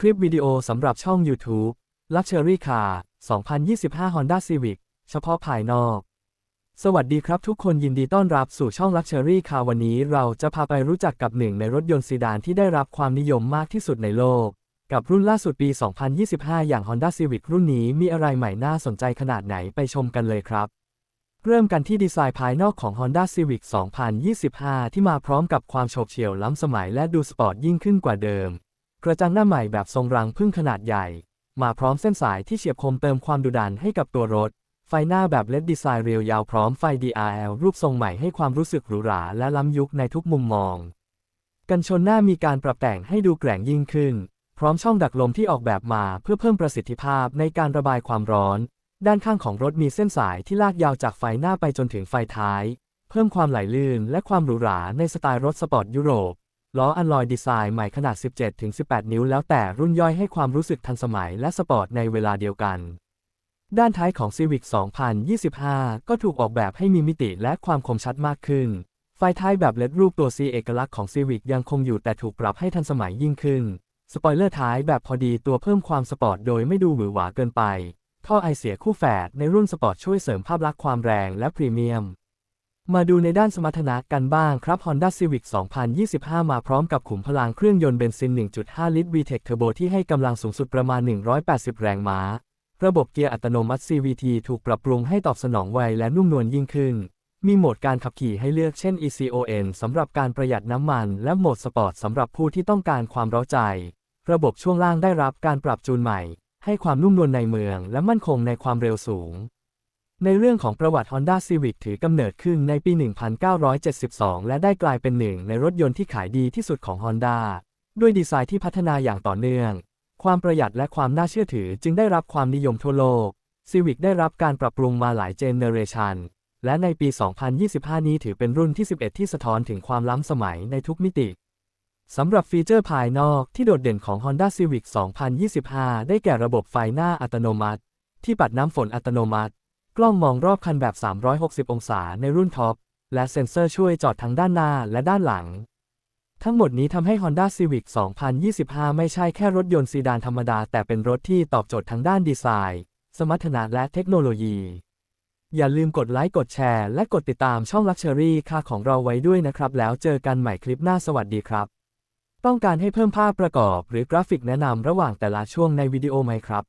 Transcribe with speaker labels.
Speaker 1: คริปต์วิดีโอสำหรับช่อง YouTube Luxury Car 2025 Honda Civic เฉพาะภายนอก สวัสดีครับทุกคนยินดีต้อนรับสู่ช่อง Luxury Car วันนี้เราจะพาไปรู้จักกับหนึ่งในรถยนต์ซีดานที่ได้รับความนิยมมากที่สุดในโลก กับรุ่นล่าสุดปี 2025 อย่าง Honda Civic รุ่นนี้มีอะไรใหม่น่าสนใจขนาดไหนไปชมกันเลยครับ เริ่มกันที่ดีไซน์ภายนอกของ Honda Civic 2025 ที่มาพร้อมกับความโฉบเฉี่ยวล้ำสมัยและดูสปอร์ตยิ่งขึ้นกว่าเดิม กระจังหน้าใหม่แบบทรงรังพึ่งขนาดใหญ่ มาพร้อมเส้นสายที่เฉียบคมเติมความดุดันให้กับตัวรถ ไฟหน้าแบบเลดดีไซน์เรียวยาวพร้อมไฟ DRL รูปทรงใหม่ให้ความรู้สึกหรูหราและล้ำยุคในทุกมุมมอง กันชนหน้ามีการปรับแต่งให้ดูแกร่งยิ่งขึ้น พร้อมช่องดักลมที่ออกแบบมาเพื่อเพิ่มประสิทธิภาพในการระบายความร้อน ด้านข้างของรถมีเส้นสายที่ลากยาวจากไฟหน้าไปจนถึงไฟท้าย เพิ่มความไหลลื่นและความหรูหราในสไตล์รถสปอร์ตยุโรป ล้ออัลลอยดีไซน์ใหม่ขนาด 17-18 นิ้วแล้วแต่รุ่นย่อยให้ความรู้สึกทันสมัยและสปอร์ตในเวลาเดียวกัน ด้านท้ายของ Civic 2025 ก็ถูกออกแบบให้มีมิติและความคมชัดมากขึ้น ไฟท้ายแบบเลดรูปตัว C เอกลักษณ์ของ Civic ยังคงอยู่แต่ถูกปรับให้ทันสมัยยิ่งขึ้น สปอยเลอร์ท้ายแบบพอดีตัวเพิ่มความสปอร์ตโดยไม่ดูหวือหวาเกินไป ท่อไอเสียคู่แฝดในรุ่นสปอร์ตช่วยเสริมภาพลักษณ์ความแรงและพรีเมียม มาดูในด้านสมรรถนะกันบ้างครับ Honda Civic 2025 มาพร้อมกับขุมพลังเครื่องยนต์เบนซิน 1.5 ลิตร VTEC Turbo ที่ให้กำลังสูงสุดประมาณ 180 แรงม้า ระบบเกียร์อัตโนมัติ CVT ถูกปรับปรุงให้ตอบสนองไวและนุ่มนวลยิ่งขึ้น มีโหมดการขับขี่ให้เลือกเช่น ECON สำหรับการประหยัดน้ำมัน และโหมดสปอร์ตสำหรับผู้ที่ต้องการความเร้าใจ ระบบช่วงล่างได้รับการปรับจูนใหม่ ให้ความนุ่มนวลในเมือง และมั่นคงในความเร็วสูง ในเรื่องของประวัติ Honda Civic ถือกำเนิดขึ้นในปี 1972 และได้กลายเป็นหนึ่งในรถยนต์ที่ขายดีที่สุดของ Honda ด้วยดีไซน์ที่พัฒนาอย่างต่อเนื่อง ความประหยัดและความน่าเชื่อถือจึงได้รับความนิยมทั่วโลก Civic ได้รับการปรับปรุงมาหลายเจเนเรชันและในปี 2025 นี้ถือเป็นรุ่นที่ 11 ที่สะท้อนถึงความล้ำสมัยในทุกมิติ สำหรับฟีเจอร์ภายนอกที่โดดเด่นของ Honda Civic 2025 ได้แก่ระบบไฟหน้าอัตโนมัติ ที่ปัดน้ำฝนอัตโนมัติ กล้องมองรอบคันแบบ 360 องศาในรุ่นท็อป และเซ็นเซอร์ช่วยจอดทั้งด้านหน้าและด้านหลัง ทั้งหมดนี้ทำให้ Honda Civic 2025 ไม่ใช่แค่รถยนต์ซีดานธรรมดา แต่เป็นรถที่ตอบโจทย์ทั้งด้านดีไซน์ สมรรถนะและเทคโนโลยี อย่าลืมกดไลค์กดแชร์ และกดติดตามช่อง Luxury ค่าของเราไว้ด้วยนะครับ แล้วเจอกันใหม่คลิปหน้าสวัสดีครับ ต้องการให้เพิ่มภาพประกอบ หรือกราฟิกแนะนำระหว่างแต่ละช่วงในวิดีโอไหมครับ